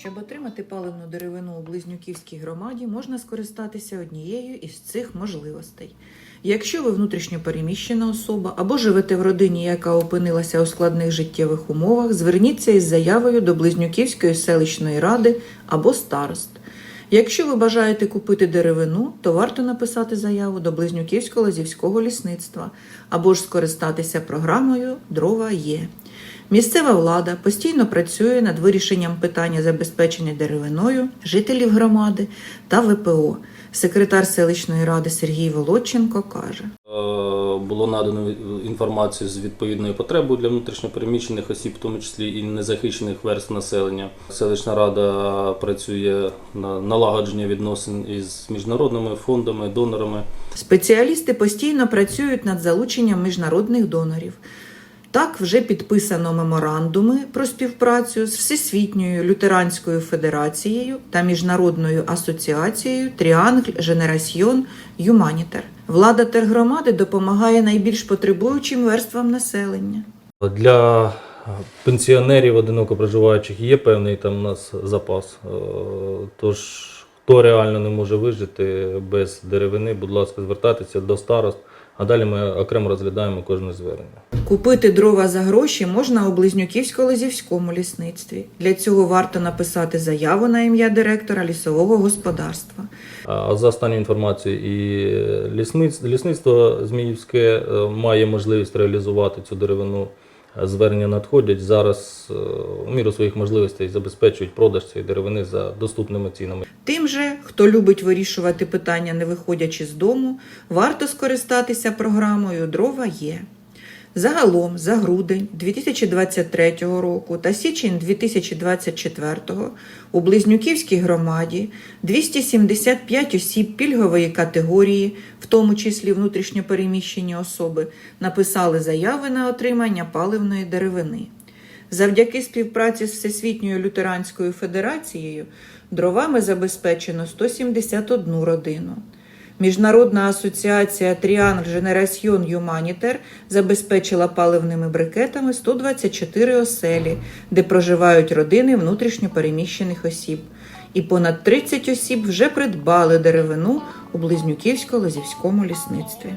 Щоб отримати паливну деревину у Близнюківській громаді, можна скористатися однією із цих можливостей. Якщо ви внутрішньо переміщена особа або живете в родині, яка опинилася у складних життєвих умовах, зверніться із заявою до Близнюківської селищної ради або старост. Якщо ви бажаєте купити деревину, то варто написати заяву до Близнюківського лазівського лісництва або ж скористатися програмою Дрова є. Місцева влада постійно працює над вирішенням питання забезпечення деревиною жителів громади та ВПО. Секретар селищної ради Сергій Володченко каже. Е, Було надано інформацію з відповідною потребою для внутрішньопереміщених осіб, в тому числі і незахищених верств населення. Селищна рада працює на налагодження відносин із міжнародними фондами, донорами. Спеціалісти постійно працюють над залученням міжнародних донорів. Так вже підписано меморандуми про співпрацю з Всесвітньою лютеранською федерацією та міжнародною асоціацією Тріангль Женерасьйон Юманітер. Влада тергромади допомагає найбільш потребуючим верствам населення. Для пенсіонерів одиноко проживаючих є певний там у нас запас. Е, Тож, хто реально не може вижити без деревини, будь ласка, звертайтеся до старост, а далі ми окремо розглядаємо кожне звернення. Купити дрова за гроші можна у Близнюківсько-Лозівському лісництві. Для цього варто написати заяву на ім'я директора лісового господарства. А за останню інформацією, і лісництво, лісництво Зміївське е, має можливість реалізувати цю деревину. Звернення надходять зараз е, у міру своїх можливостей забезпечують продаж цієї деревини за доступними цінами. Тим же, хто любить вирішувати питання, не виходячи з дому, варто скористатися програмою Дрова є. Загалом за грудень 2023 року та січень 2024 у Близнюківській громаді 275 осіб пільгової категорії, в тому числі внутрішньопереміщені особи, написали заяви на отримання паливної деревини. Завдяки співпраці з Всесвітньою лютеранською федерацією дровами забезпечено 171 родину. Міжнародна асоціація Тріангль Женерасьйон Юманітер забезпечила паливними брикетами 124 оселі, де проживають родини внутрішньопереміщених осіб. І понад 30 осіб вже придбали деревину у Близнюківсько-Лозівському лісництві.